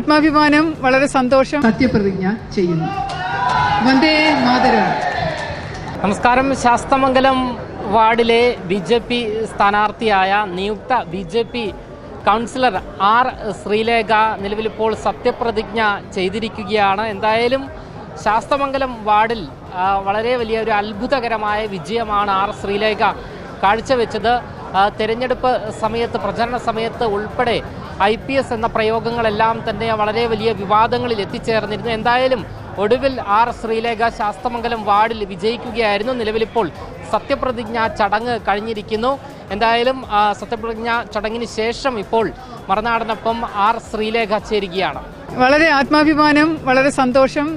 ആത്മാഭിമാനം വളരെ സന്തോഷം. സത്യപ്രതിജ്ഞ ചെയ്യുന്നു. വന്ദേ മാതരം. നമസ്കാരം. ശാസ്തമംഗലം വാർഡിലെ ബി ജെ പി സ്ഥാനാർത്ഥിയായ നിയുക്ത B J P councillor R Sreelekha നിലവിലിപ്പോൾ സത്യപ്രതിജ്ഞ ചെയ്തിരിക്കുകയാണ്. എന്തായാലും ശാസ്തമംഗലം വാർഡിൽ വളരെ വലിയ ഒരു അത്ഭുതകരമായ വിജയമാണ് ആർ ശ്രീലേഖ കാഴ്ചവെച്ചത്. തെരഞ്ഞെടുപ്പ് സമയത്ത് പ്രചരണ സമയത്ത് ഉൾപ്പെടെ ഐ പി എസ് എന്ന പ്രയോഗങ്ങളെല്ലാം തന്നെ വളരെ വലിയ വിവാദങ്ങളിൽ എത്തിച്ചേർന്നിരുന്നു. എന്തായാലും ഒടുവിൽ ആർ ശ്രീലേഖ ശാസ്തമംഗലം വാർഡിൽ വിജയിക്കുകയായിരുന്നു. നിലവിലിപ്പോൾ സത്യപ്രതിജ്ഞ ചടങ്ങ് കഴിഞ്ഞിരിക്കുന്നു. എന്തായാലും സത്യപ്രതിജ്ഞ ചടങ്ങിന് ശേഷം ഇപ്പോൾ മറുനാടനൊപ്പം ആർ ശ്രീലേഖ ചേരുകയാണ്. വളരെ ആത്മാഭിമാനം വളരെ സന്തോഷം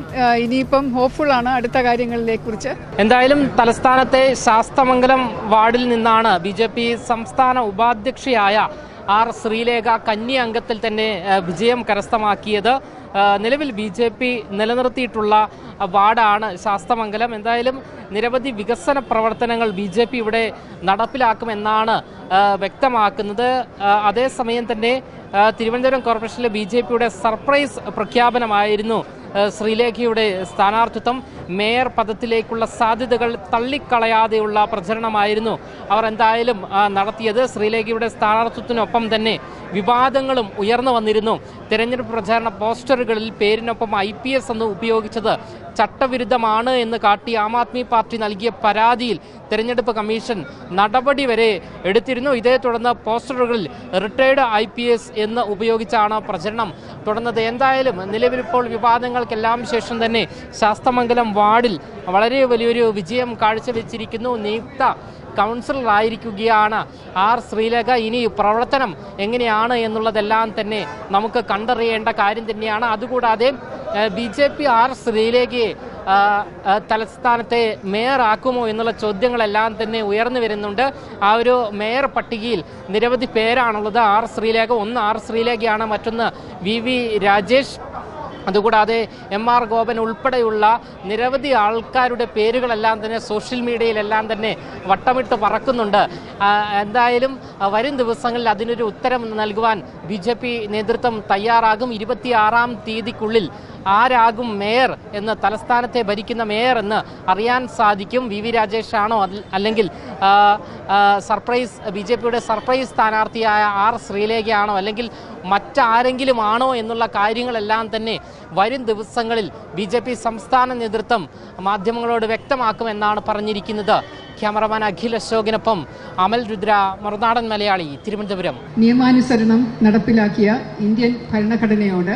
ഇനിയിപ്പം ഹോപ്പ്ഫുൾ ആണ് അടുത്ത കാര്യങ്ങളിലെ കുറിച്ച് എന്തായാലും തലസ്ഥാനത്തെ ശാസ്തമംഗലം വാർഡിൽ നിന്നാണ് ബി ജെ പി സംസ്ഥാന ഉപാധ്യക്ഷയായ ആർ ശ്രീലേഖ കന്നി അംഗത്തിൽ തന്നെ വിജയം കരസ്ഥമാക്കിയത്. നിലവിൽ ബി ജെ പി നിലനിർത്തിയിട്ടുള്ള വാർഡാണ് ശാസ്തമംഗലം. എന്തായാലും നിരവധി വികസന പ്രവർത്തനങ്ങൾ ബി ജെ പി ഇവിടെ നടപ്പിലാക്കുമെന്നാണ് വ്യക്തമാക്കുന്നത്. അതേസമയം തന്നെ തിരുവനന്തപുരം കോർപ്പറേഷനിലെ ബി സർപ്രൈസ് പ്രഖ്യാപനമായിരുന്നു. ശ്രീലേഖയുടെ സ്ഥാനാർത്ഥിത്വം മേയർ പദത്തിലേക്കുള്ള സാധ്യതകൾ തള്ളിക്കളയാതെയുള്ള പ്രചരണമായിരുന്നു അവർ എന്തായാലും നടത്തിയത്. ശ്രീലേഖയുടെ സ്ഥാനാർത്ഥിത്വത്തിനൊപ്പം തന്നെ വിവാദങ്ങളും ഉയർന്നു വന്നിരുന്നു. തെരഞ്ഞെടുപ്പ് പ്രചാരണ പോസ്റ്ററുകളിൽ പേരിനൊപ്പം ഐ പി എസ് എന്ന് ഉപയോഗിച്ചത് ചട്ടവിരുദ്ധമാണ് എന്ന് കാട്ടി ആം ആദ്മി പാർട്ടി നൽകിയ പരാതിയിൽ തെരഞ്ഞെടുപ്പ് കമ്മീഷൻ നടപടി വരെ എടുത്തിരുന്നു. ഇതേ തുടർന്ന് പോസ്റ്ററുകളിൽ റിട്ടയർഡ് ഐ എന്ന് ഉപയോഗിച്ചാണ് പ്രചരണം തുടർന്നത്. എന്തായാലും നിലവിലിപ്പോൾ വിവാദങ്ങൾക്കെല്ലാം ശേഷം തന്നെ ശാസ്തമംഗലം വാർഡിൽ വളരെ വലിയൊരു വിജയം കാഴ്ചവെച്ചിരിക്കുന്നു. നിയുക്ത കൗൺസിലറായിരിക്കുകയാണ് ആർ ശ്രീലേഖ ഇനി പ്രവർത്തനം എങ്ങനെയാണ് എന്നുള്ളതെല്ലാം തന്നെ നമുക്ക് കണ്ടറിയേണ്ട കാര്യം തന്നെയാണ്. അതുകൂടാതെ ബി ജെ പി ആർ ശ്രീലേഖയെ തലസ്ഥാനത്തെ മേയറാക്കുമോ എന്നുള്ള ചോദ്യങ്ങളെല്ലാം തന്നെ ഉയർന്നു വരുന്നുണ്ട്. ആ ഒരു മേയർ പട്ടികയിൽ നിരവധി പേരാണുള്ളത്. ആർ ശ്രീലേഖ ഒന്ന് ആർ ശ്രീലേഖയാണ് മറ്റൊന്ന് വി വി രാജേഷ്. അതുകൂടാതെ എം ആർ ഗോപൻ ഉൾപ്പെടെയുള്ള നിരവധി ആൾക്കാരുടെ പേരുകളെല്ലാം തന്നെ സോഷ്യൽ മീഡിയയിലെല്ലാം തന്നെ വട്ടമിട്ട് പറക്കുന്നുണ്ട്. എന്തായാലും വരും ദിവസങ്ങളിൽ അതിനൊരു ഉത്തരം നൽകുവാൻ ബി നേതൃത്വം തയ്യാറാകും. ഇരുപത്തിയാറാം തീയതിക്കുള്ളിൽ ആരാകും മേയർ എന്ന് തലസ്ഥാനത്തെ ഭരിക്കുന്ന മേയർ എന്ന് അറിയാൻ സാധിക്കും. വി വി രാജേഷാണോ? അല്ലെങ്കിൽ സർപ്രൈസ് ബി ജെ പിയുടെ സർപ്രൈസ് സ്ഥാനാർത്ഥിയായ ആർ ശ്രീലേഖയാണോ? അല്ലെങ്കിൽ മറ്റാരെങ്കിലും ആണോ എന്നുള്ള കാര്യങ്ങളെല്ലാം തന്നെ വരും ദിവസങ്ങളിൽ ബി ജെ പി സംസ്ഥാന നേതൃത്വം മാധ്യമങ്ങളോട് വ്യക്തമാക്കുമെന്നാണ് പറഞ്ഞിരിക്കുന്നത്. ക്യാമറമാൻ അഖിൽ അശോകിനൊപ്പം അമൽ രുദ്ര മറുനാടൻ മലയാളി തിരുവനന്തപുരം. നിയമാനുസരണം നടപ്പിലാക്കിയ ഇന്ത്യൻ ഭരണഘടനയോട്